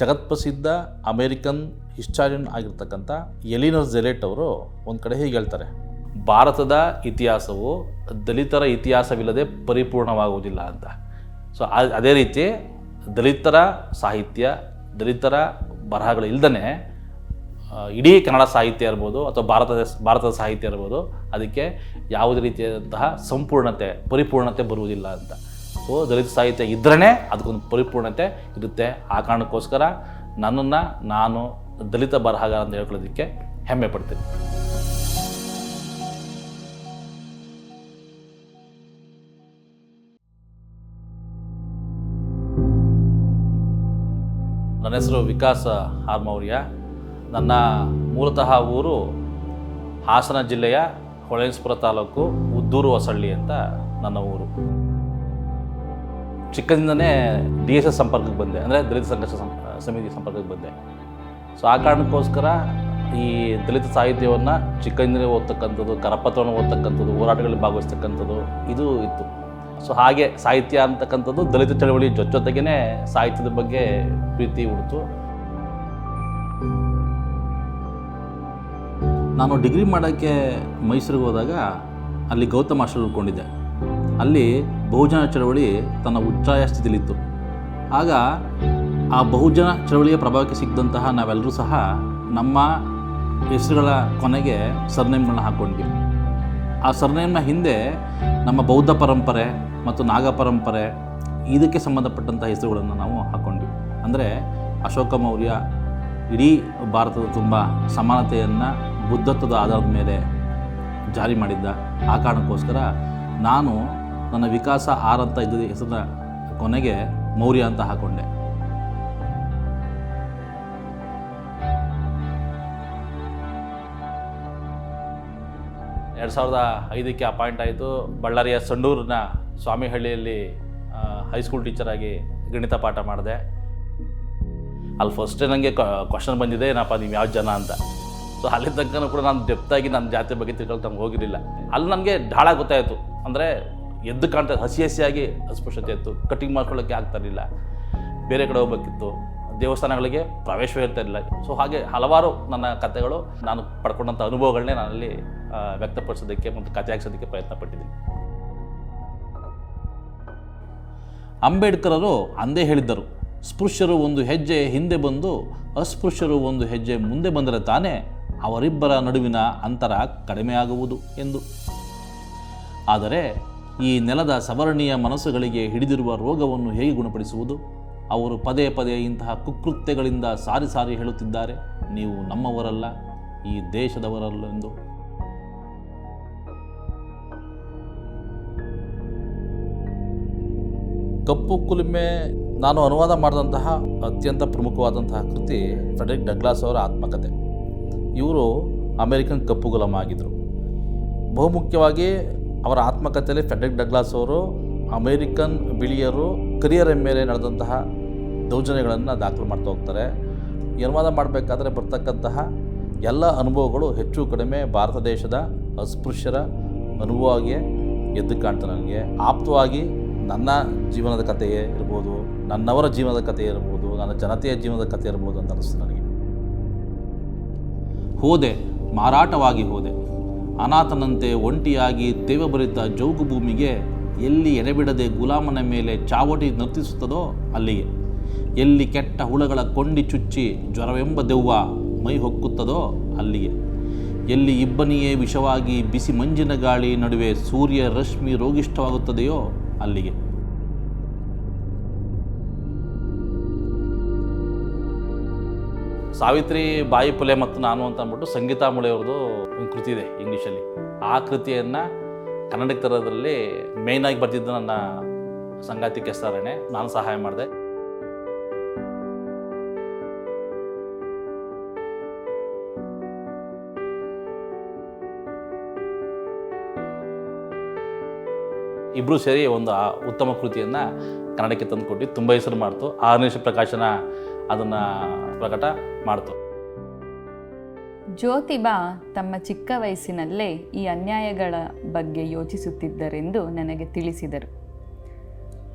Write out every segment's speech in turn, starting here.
ಜಗತ್ಪ್ರಸಿದ್ಧ American historian ಆಗಿರ್ತಕ್ಕಂಥ ಎಲಿನರ್ ಜೆಲೆಟ್ ಅವರು ಒಂದು ಕಡೆ ಹೀಗೆ ಹೇಳ್ತಾರೆ, ಭಾರತದ ಇತಿಹಾಸವು ದಲಿತರ ಇತಿಹಾಸವಿಲ್ಲದೆ ಪರಿಪೂರ್ಣವಾಗುವುದಿಲ್ಲ ಅಂತ. ಸೊ ಅದೇ ರೀತಿ ದಲಿತರ ಸಾಹಿತ್ಯ, ದಲಿತರ ಬರಹಗಳು ಇಲ್ದೇ ಇಡೀ ಕನ್ನಡ ಸಾಹಿತ್ಯ ಇರ್ಬೋದು ಅಥವಾ ಭಾರತದ ಭಾರತದ ಸಾಹಿತ್ಯ ಇರ್ಬೋದು, ಅದಕ್ಕೆ ಯಾವುದೇ ರೀತಿಯಾದಂತಹ ಸಂಪೂರ್ಣತೆ, ಪರಿಪೂರ್ಣತೆ ಬರುವುದಿಲ್ಲ ಅಂತ. ದಲಿತ ಸಾಹಿತ್ಯ ಇದ್ರೇ ಅದಕ್ಕೊಂದು ಪರಿಪೂರ್ಣತೆ ಇರುತ್ತೆ. ಆ ಕಾರಣಕ್ಕೋಸ್ಕರ ನನ್ನನ್ನು ನಾನು ದಲಿತ ಬರಹಗಾರ ಅಂತ ಹೇಳ್ಕೊಳ್ಳೋದಕ್ಕೆ ಹೆಮ್ಮೆ ಪಡ್ತೀನಿ. ನನ್ನ ಹೆಸರು ವಿಕಾಸ ಹಾರ್ಮೌರ್ಯ ನನ್ನ ಮೂಲತಃ ಊರು ಹಾಸನ ಜಿಲ್ಲೆಯ ಹೊಳೆಸ್ಪುರ ತಾಲೂಕು ಉದ್ದೂರು ಹೊಸಳ್ಳಿ ಅಂತ ನನ್ನ ಊರು. ಚಿಕ್ಕದಿಂದನೇ ಡಿ ಎಸ್ ಎಸ್ ಸಂಪರ್ಕಕ್ಕೆ ಬಂದೆ. ಅಂದರೆ ದಲಿತ ಸಂಘರ್ಷ ಸಮಿತಿ ಸಂಪರ್ಕಕ್ಕೆ ಬಂದೆ. ಸೊ ಆ ಕಾರಣಕ್ಕೋಸ್ಕರ ಈ ದಲಿತ ಸಾಹಿತ್ಯವನ್ನು ಚಿಕ್ಕಂದಿನೇ ಓದ್ತಕ್ಕಂಥದ್ದು, ಕರಪತ್ರವನ್ನು ಓದ್ತಕ್ಕಂಥದ್ದು, ಹೋರಾಟಗಳಲ್ಲಿ ಭಾಗವಹಿಸ್ತಕ್ಕಂಥದ್ದು ಇದು ಇತ್ತು. ಸೊ ಹಾಗೆ ಸಾಹಿತ್ಯ ಅಂತಕ್ಕಂಥದ್ದು ದಲಿತ ಚಳವಳಿ ಜೊ ಜೊತೆಗೇ ಸಾಹಿತ್ಯದ ಬಗ್ಗೆ ಪ್ರೀತಿ ಹುಡ್ತು. ನಾನು ಡಿಗ್ರಿ ಮಾಡೋಕ್ಕೆ ಮೈಸೂರಿಗೆ ಹೋದಾಗ ಅಲ್ಲಿ ಗೌತಮ್ ಹಾಸ್ಟೆಲ್ ಉಳ್ಕೊಂಡಿದ್ದೆ. ಅಲ್ಲಿ ಬಹುಜನ ಚಳವಳಿ ತನ್ನ ಉಚ್ಚಾಯ ಸ್ಥಿತಿಲಿತ್ತು ಆಗ ಆ ಬಹುಜನ ಚಳವಳಿಯ ಪ್ರಭಾವಕ್ಕೆ ಸಿಕ್ಕಿದಂತಹ ನಾವೆಲ್ಲರೂ ಸಹ ನಮ್ಮ ಹೆಸರುಗಳ ಕೊನೆಗೆ ಸರ್ನೇಮ್ಗಳನ್ನ ಹಾಕ್ಕೊಂಡ್ವಿ ಆ ಸರ್ನೇಮ್ನ ಹಿಂದೆ ನಮ್ಮ ಬೌದ್ಧ ಪರಂಪರೆ ಮತ್ತು ನಾಗ ಪರಂಪರೆ, ಇದಕ್ಕೆ ಸಂಬಂಧಪಟ್ಟಂಥ ಹೆಸರುಗಳನ್ನು ನಾವು ಹಾಕ್ಕೊಂಡ್ವಿ ಅಂದರೆ ಅಶೋಕ ಮೌರ್ಯ ಇಡೀ ಭಾರತದ ತುಂಬ ಸಮಾನತೆಯನ್ನು, ಬುದ್ಧತ್ವದ ಆಧಾರದ ಮೇಲೆ ಜಾರಿ ಮಾಡಿದ್ದ ಆ ಕಾರಣಕ್ಕೋಸ್ಕರ ನಾನು ನನ್ನ ವಿಕಾಸ ಆರ್ ಅಂತ ಇದ್ದ ಹೆಸರನ್ನ ಕೊನೆಗೆ ಮೌರ್ಯ ಅಂತ ಹಾಕೊಂಡೆ. ಎರಡು ಸಾವಿರದ ಐದಕ್ಕೆ ಅಪಾಯಿಂಟ್ ಆಯಿತು. ಬಳ್ಳಾರಿಯ ಸಂಡೂರಿನ ಸ್ವಾಮಿಹಳ್ಳಿಯಲ್ಲಿ ಹೈಸ್ಕೂಲ್ ಟೀಚರಾಗಿ ಗಣಿತ ಪಾಠ ಮಾಡಿದೆ. ಅಲ್ಲಿ ಫಸ್ಟೇ ನನಗೆ ಕ್ವಶನ್ ಬಂದಿದೆ, ಏನಪ್ಪ ನೀವು ಯಾವ ಜನ ಅಂತ. ಸೊ ಅಲ್ಲಿ ಕೂಡ ನಾನು ಡೆಪ್ತಾಗಿ ನನ್ನ ಜಾತಿ ಬಗ್ಗೆ ತಿಳ್ಕೊಳ್ತಾ ನಮ್ಗೆ ಹೋಗಿರಲಿಲ್ಲ. ಅಲ್ಲಿ ನನಗೆ ಢಾಳ ಗೊತ್ತಾಯಿತು. ಅಂದರೆ ಎದ್ದು ಕಾಣ್ತಾ ಹಸಿ ಹಸಿಯಾಗಿ ಅಸ್ಪೃಶ್ಯತೆ ಇತ್ತು. ಕಟಿಂಗ್ ಮಾಡ್ಕೊಳ್ಳೋಕ್ಕೆ ಆಗ್ತಾ ಇರಲಿಲ್ಲ. ಬೇರೆ ಕಡೆ ಹೋಗ್ಬೇಕಿತ್ತು. ದೇವಸ್ಥಾನಗಳಿಗೆ ಪ್ರವೇಶವೇ ಇರ್ತಾ ಇರಲಿಲ್ಲ. ಸೊ ಹಾಗೆ ಹಲವಾರು ನನ್ನ ಕಥೆಗಳು ನಾನು ಪಡ್ಕೊಂಡಂಥ ಅನುಭವಗಳನ್ನೇ ನಾನಲ್ಲಿ ವ್ಯಕ್ತಪಡಿಸೋದಕ್ಕೆ ಮತ್ತು ಕಥೆ ಹಾಕ್ಸೋದಕ್ಕೆ ಪ್ರಯತ್ನ ಪಟ್ಟಿದ್ದೀನಿ. ಅಂಬೇಡ್ಕರರು ಅಂದೇ ಹೇಳಿದ್ದರು, ಸ್ಪೃಶ್ಯರು ಒಂದು ಹೆಜ್ಜೆ ಹಿಂದೆ ಬಂದು, ಅಸ್ಪೃಶ್ಯರು ಒಂದು ಹೆಜ್ಜೆ ಮುಂದೆ ಬಂದರೆ ತಾನೇ ಅವರಿಬ್ಬರ ನಡುವಿನ ಅಂತರ ಕಡಿಮೆಯಾಗುವುದು ಎಂದು. ಆದರೆ ಈ ನೆಲದ ಸವರ್ಣೀಯ ಮನಸ್ಸುಗಳಿಗೆ ಹಿಡಿದಿರುವ ರೋಗವನ್ನು ಹೇಗೆ ಗುಣಪಡಿಸುವುದು? ಅವರು ಪದೇ ಪದೇ ಇಂತಹ ಕುಕೃತ್ಯಗಳಿಂದ ಸಾರಿ ಸಾರಿ ಹೇಳುತ್ತಿದ್ದಾರೆ. ನೀವು ನಮ್ಮವರಲ್ಲ, ಈ ದೇಶದವರಲ್ಲ ಎಂದು ಕಪ್ಪು ಕುಲುಮೆ ನಾನು ಅನುವಾದ ಮಾಡಿದಂತಹ ಅತ್ಯಂತ ಪ್ರಮುಖವಾದಂತಹ ಕೃತಿ ಫ್ರೆಡರಿಕ್ ಡಗ್ಲಾಸ್ ಅವರ ಆತ್ಮಕಥೆ ಇವರು ಅಮೇರಿಕನ್ ಕಪ್ಪು ಗುಲಾಮ ಆಗಿದ್ದರು ಬಹುಮುಖ್ಯವಾಗಿ ಅವರ ಆತ್ಮಕಥೆಯಲ್ಲಿ ಫೆಡ್ರಿಕ್ ಡಗ್ಲಾಸ್ ಅವರು, ಅಮೇರಿಕನ್ ಬಿಳಿಯರು, ಕರಿಯರ ಮೇಲೆ ನಡೆದಂತಹ ದೌರ್ಜನ್ಯಗಳನ್ನು ದಾಖಲು ಮಾಡ್ತಾ ಹೋಗ್ತಾರೆ. ಅನುವಾದ ಮಾಡಬೇಕಾದ್ರೆ ಬರ್ತಕ್ಕಂತಹ ಎಲ್ಲ ಅನುಭವಗಳು ಹೆಚ್ಚು ಕಡಿಮೆ ಭಾರತ ದೇಶದ ಅಸ್ಪೃಶ್ಯರ ಅನುಭವವಾಗಿಯೇ ಎದ್ದು ಕಾಣ್ತಾರೆ ನನಗೆ. ಆಪ್ತವಾಗಿ ನನ್ನ ಜೀವನದ ಕಥೆಯೇ ಇರ್ಬೋದು, ನನ್ನವರ ಜೀವನದ ಕಥೆ ಇರ್ಬೋದು, ನನ್ನ ಜನತೆಯ ಜೀವನದ ಕಥೆ ಇರ್ಬೋದು ಅಂತ ಅನ್ನಿಸ್ತು ನನಗೆ. ಹೋದೆ, ಮಾರಾಟವಾಗಿ ಹೋದೆ. ಅನಾಥನಂತೆ ಒಂಟಿಯಾಗಿ ತೇವಭರಿತ ಜೌಗು ಭೂಮಿಗೆ ಎಲ್ಲಿ ಎಡೆಬಿಡದೆ ಗುಲಾಮನ ಮೇಲೆ ಚಾವಟಿ ನರ್ತಿಸುತ್ತದೋ ಅಲ್ಲಿಗೆ. ಎಲ್ಲಿ ಕೆಟ್ಟ ಹುಳಗಳ ಕೊಂಡಿ ಚುಚ್ಚಿ ಜ್ವರವೆಂಬ ದೆವ್ವ ಮೈ ಹೊಕ್ಕುತ್ತದೋ ಅಲ್ಲಿಗೆ. ಎಲ್ಲಿ ಇಬ್ಬನಿಯೇ ವಿಷವಾಗಿ ಬಿಸಿ ಮಂಜಿನ ಗಾಳಿ ನಡುವೆ ಸೂರ್ಯ ರಶ್ಮಿ ರೋಗಿಷ್ಠವಾಗುತ್ತದೆಯೋ ಅಲ್ಲಿಗೆ. ಸಾವಿತ್ರಿ ಬಾಯಿ ಪುಲೆ ಮತ್ತು ನಾನು ಅಂತ ಅಂದ್ಬಿಟ್ಟು ಸಂಗೀತಾ ಮುಳೆಯವ್ರದ್ದು ಒಂದು ಕೃತಿ ಇದೆ ಇಂಗ್ಲೀಷಲ್ಲಿ. ಆ ಕೃತಿಯನ್ನು ಕನ್ನಡಕ್ಕೆ ತರೋದ್ರಲ್ಲಿ ಮೇಯ್ನಾಗಿ ಬರ್ತಿದ್ದು ನನ್ನ ಸಂಗಾತಿ ಕೆಸ್ತಾರಣೆ ನಾನು ಸಹಾಯ ಮಾಡಿದೆ. ಇಬ್ಬರು ಸೇರಿ ಒಂದು ಉತ್ತಮ ಕೃತಿಯನ್ನು ಕನ್ನಡಕ್ಕೆ ತಂದುಕೊಟ್ಟು ತುಂಬ ಹೆಸರು ಮಾಡ್ತು. ಆರನೇ ಪ್ರಕಾಶನ ಅದನ್ನು ಪ್ರಕಟ ಮಾಡ್ತು. ಜ್ಯೋತಿಬಾ ತಮ್ಮ ಚಿಕ್ಕ ವಯಸ್ಸಿನಲ್ಲೇ ಈ ಅನ್ಯಾಯಗಳ ಬಗ್ಗೆ ಯೋಚಿಸುತ್ತಿದ್ದರೆಂದು ನನಗೆ ತಿಳಿಸಿದರು.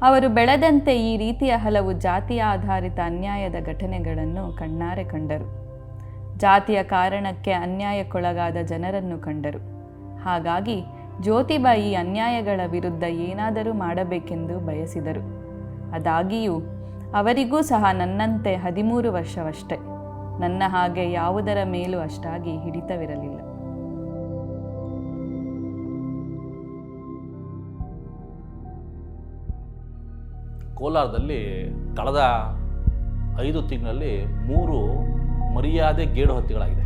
ಅವರು ಬೆಳೆದಂತೆ ಈ ರೀತಿಯ ಹಲವು ಜಾತಿಯ ಆಧಾರಿತ ಅನ್ಯಾಯದ ಘಟನೆಗಳನ್ನು ಕಣ್ಣಾರೆ ಕಂಡರು. ಜಾತಿಯ ಕಾರಣಕ್ಕೆ ಅನ್ಯಾಯಕ್ಕೊಳಗಾದ ಜನರನ್ನು ಕಂಡರು. ಹಾಗಾಗಿ ಜ್ಯೋತಿಬಾ ಈ ಅನ್ಯಾಯಗಳ ವಿರುದ್ಧ ಏನಾದರೂ ಮಾಡಬೇಕೆಂದು ಬಯಸಿದರು. ಅದಾಗಿಯೂ ಅವರಿಗೂ ಸಹ ನನ್ನಂತೆ ಹದಿಮೂರು ವರ್ಷವಷ್ಟೇ. ನನ್ನ ಹಾಗೆ ಯಾವುದರ ಮೇಲೂ ಅಷ್ಟಾಗಿ ಹಿಡಿತವಿರಲಿಲ್ಲ. ಕೋಲಾರದಲ್ಲಿ ಕಳೆದ ಐದು ತಿಂಗಳಲ್ಲಿ ಮೂರು ಮರ್ಯಾದೆ ಗೇಡು ಹತ್ಯೆಗಳಾಗಿದೆ.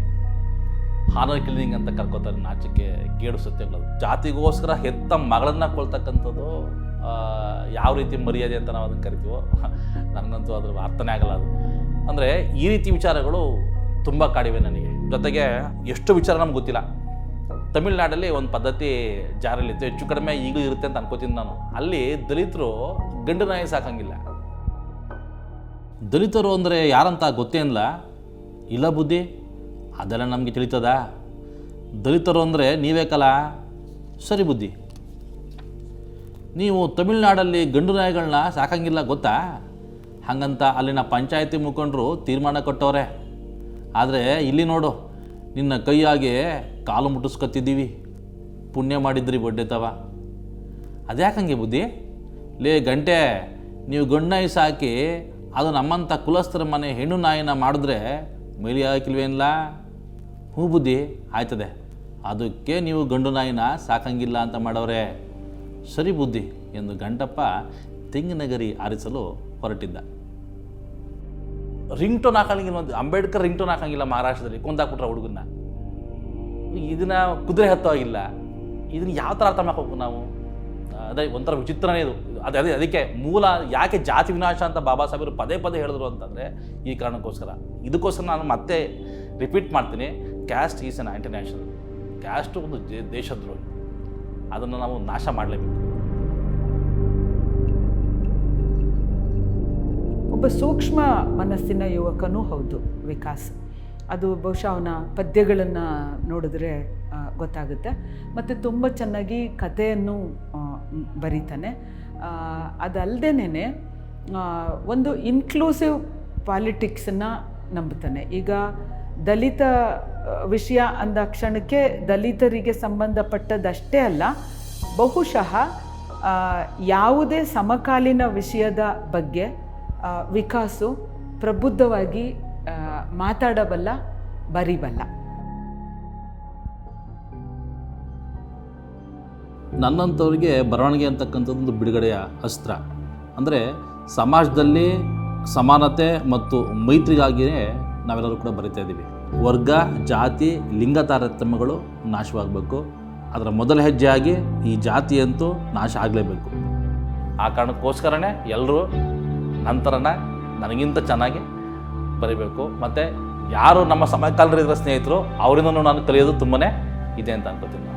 ಹಾನರ್ ಕಿಲ್ಲಿಂಗ್ ಅಂತ ಕರ್ಕೋತಾರೆ ನಾಚಿಕೆ ಗೇಡು ಸತ್ಯಗಳು. ಜಾತಿಗೋಸ್ಕರ ಹೆತ್ತ ಮಗಳನ್ನ ಕೊಳ್ತಕ್ಕಂಥದ್ದು ಯಾವ ರೀತಿ ಮರ್ಯಾದೆ ಅಂತ ನಾವು ಅದನ್ನು ಕರಿತೀವೋ, ನನಗಂತೂ ಅದ್ರ ಅರ್ಥನೇ ಆಗಲ್ಲ ಅದು. ಅಂದರೆ ಈ ರೀತಿ ವಿಚಾರಗಳು ತುಂಬ ಕಾಡಿವೆ ನನಗೆ. ಜೊತೆಗೆ ಎಷ್ಟು ವಿಚಾರ ನಮ್ಗೆ ಗೊತ್ತಿಲ್ಲ. ತಮಿಳ್ನಾಡಲ್ಲಿ ಒಂದು ಪದ್ಧತಿ ಜಾರಿಯಲ್ಲಿತ್ತು ಹೆಚ್ಚು ಕಡಿಮೆ ಈಗಲೂ ಇರುತ್ತೆ ಅಂತ ಅನ್ಕೋತೀನಿ ನಾನು. ಅಲ್ಲಿ ದಲಿತರು ಗಂಡು ನಾಯಿ ಸಾಕಂಗಿಲ್ಲ. ದಲಿತರು ಅಂದರೆ ಯಾರಂತ ಗೊತ್ತೇ ಇಲ್ಲ. ಇಲ್ಲ ಬುದ್ಧಿ, ಅದೆಲ್ಲ ನಮಗೆ ತಿಳಿತದ? ದಲಿತರು ಅಂದರೆ ನೀವೇ ಕಲ? ಸರಿ ಬುದ್ಧಿ. ನೀವು ತಮಿಳುನಾಡಲ್ಲಿ ಗಂಡು ನಾಯಿಗಳನ್ನ ಸಾಕಂಗಿಲ್ಲ ಗೊತ್ತಾ? ಹಾಗಂತ ಅಲ್ಲಿನ ಪಂಚಾಯತಿ ಮುಖಂಡರು ತೀರ್ಮಾನ ಕೊಟ್ಟವ್ರೆ. ಆದರೆ ಇಲ್ಲಿ ನೋಡು, ನಿನ್ನ ಕೈಯಾಗೆ ಕಾಲು ಮುಟ್ಟಿಸ್ಕೊತಿದ್ದೀವಿ. ಪುಣ್ಯ ಮಾಡಿದ್ರಿ ಬಡ್ಡೆ ತವ. ಅದ್ಯಾಕಂಗೆ ಬುದ್ಧಿ? ಲೇ ಗಂಟೆ, ನೀವು ಗಂಡು ನಾಯಿ ಸಾಕಿ, ಅದು ನಮ್ಮಂಥ ಕುಲಸ್ಥರ ಮನೆ ಹೆಣ್ಣು ನಾಯಿನ ಮಾಡಿದ್ರೆ ಮೇಲಿ ಹಾಕಿಲ್ವೇನಿಲ್ಲ ಹ್ಞೂ ಬುದ್ಧಿ, ಆಯ್ತದೆ. ಅದಕ್ಕೆ ನೀವು ಗಂಡು ನಾಯಿನ ಸಾಕಂಗಿಲ್ಲ ಅಂತ ಮಾಡವ್ರೆ. ಸರಿ ಬುದ್ಧಿ ಎಂದು ಗಂಟಪ್ಪ ತೆಂಗಿನಗರಿ ಆರಿಸಲು ಹೊರಟಿದ್ದ. ರಿಂಗ್ ಟೋನ್ ಹಾಕಂಗಿಲ್ಲ ಒಂದು, ಅಂಬೇಡ್ಕರ್ ರಿಂಗ್ ಟೋನ್ ಹಾಕಂಗಿಲ್ಲ ಮಹಾರಾಷ್ಟ್ರದಲ್ಲಿ, ಕೊಂದಾಕ್ಬಿಟ್ರೆ ಹುಡುಗನ್ನ. ಇದನ್ನ ಕುದುರೆ ಹತ್ತೋಗಿಲ್ಲ ಇದನ್ನ ಯಾವ ಥರ ಅರ್ಥ ಮಾಡ್ಕೋಬೇಕು ನಾವು? ಅದೇ ಒಂಥರ ವಿಚಿತ್ರನೇ ಇದು. ಅದೇ ಅದೇ, ಅದಕ್ಕೆ ಮೂಲ ಯಾಕೆ ಜಾತಿ ವಿನಾಶ ಅಂತ ಬಾಬಾ ಸಾಹೇಬರು ಪದೇ ಪದೇ ಹೇಳಿದ್ರು ಅಂತಂದರೆ ಈ ಕಾರಣಕ್ಕೋಸ್ಕರ. ಇದಕ್ಕೋಸ್ಕರ ನಾನು ಮತ್ತೆ ರಿಪೀಟ್ ಮಾಡ್ತೀನಿ. Caste is an international caste ಒಂದು ದೇಶದ್ರೋಹಿ. ಅದನ್ನು ನಾವು ನಾಶ ಮಾಡಲೇಬೇಕು. ಒಬ್ಬ ಸೂಕ್ಷ್ಮ ಮನಸ್ಸಿನ ಯುವಕನೂ ಹೌದು ವಿಕಾಸ್. ಅದು ಬಹುಶಃ ಅವನ ಪದ್ಯಗಳನ್ನು ನೋಡಿದ್ರೆ ಗೊತ್ತಾಗುತ್ತೆ. ಮತ್ತು ತುಂಬ ಚೆನ್ನಾಗಿ ಕಥೆಯನ್ನು ಬರೀತಾನೆ. ಅದಲ್ಲದೇನೆ ಒಂದು ಇನ್ಕ್ಲೂಸಿವ್ ಪಾಲಿಟಿಕ್ಸನ್ನು ನಂಬುತ್ತಾನೆ. ಈಗ ದಲಿತ ವಿಷಯ ಅಂದ ಕ್ಷಣಕ್ಕೆ ದಲಿತರಿಗೆ ಸಂಬಂಧಪಟ್ಟದಷ್ಟೇ ಅಲ್ಲ, ಬಹುಶಃ ಯಾವುದೇ ಸಮಕಾಲೀನ ವಿಷಯದ ಬಗ್ಗೆ ವಿಕಾಸು ಪ್ರಬುದ್ಧವಾಗಿ ಮಾತಾಡಬಲ್ಲ, ಬರಿಬಲ್ಲ. ನನ್ನಂಥವ್ರಿಗೆ ಬರವಣಿಗೆ ಅಂತಕ್ಕಂಥದ್ದು ಒಂದು ಬಿಡುಗಡೆಯ ಅಸ್ತ್ರ. ಅಂದರೆ ಸಮಾಜದಲ್ಲಿ ಸಮಾನತೆ ಮತ್ತು ಮೈತ್ರಿಗಾಗಿಯೇ ನಾವೆಲ್ಲರೂ ಕೂಡ ಬರಿತಾ ಇದ್ದೀವಿ. ವರ್ಗ, ಜಾತಿ, ಲಿಂಗ ತಾರತಮ್ಯಗಳು ನಾಶವಾಗಬೇಕು. ಅದರ ಮೊದಲ ಹೆಜ್ಜೆಯಾಗಿ ಈ ಜಾತಿಯಂತೂ ನಾಶ ಆಗಲೇಬೇಕು. ಆ ಕಾರಣಕ್ಕೋಸ್ಕರನೇ ಎಲ್ಲರೂ ನಂತರನ ನನಗಿಂತ ಚೆನ್ನಾಗಿ ಬರೀಬೇಕು. ಮತ್ತು ಯಾರು ನಮ್ಮ ಸಮಕಾಲೀನರಿರೋ ಸ್ನೇಹಿತರು ಅವರಿಂದ ನಾನು ಕಲಿಯೋದು ತುಂಬಾ ಇದೆ ಅಂತ ಅನ್ಕೋತೀನಿ.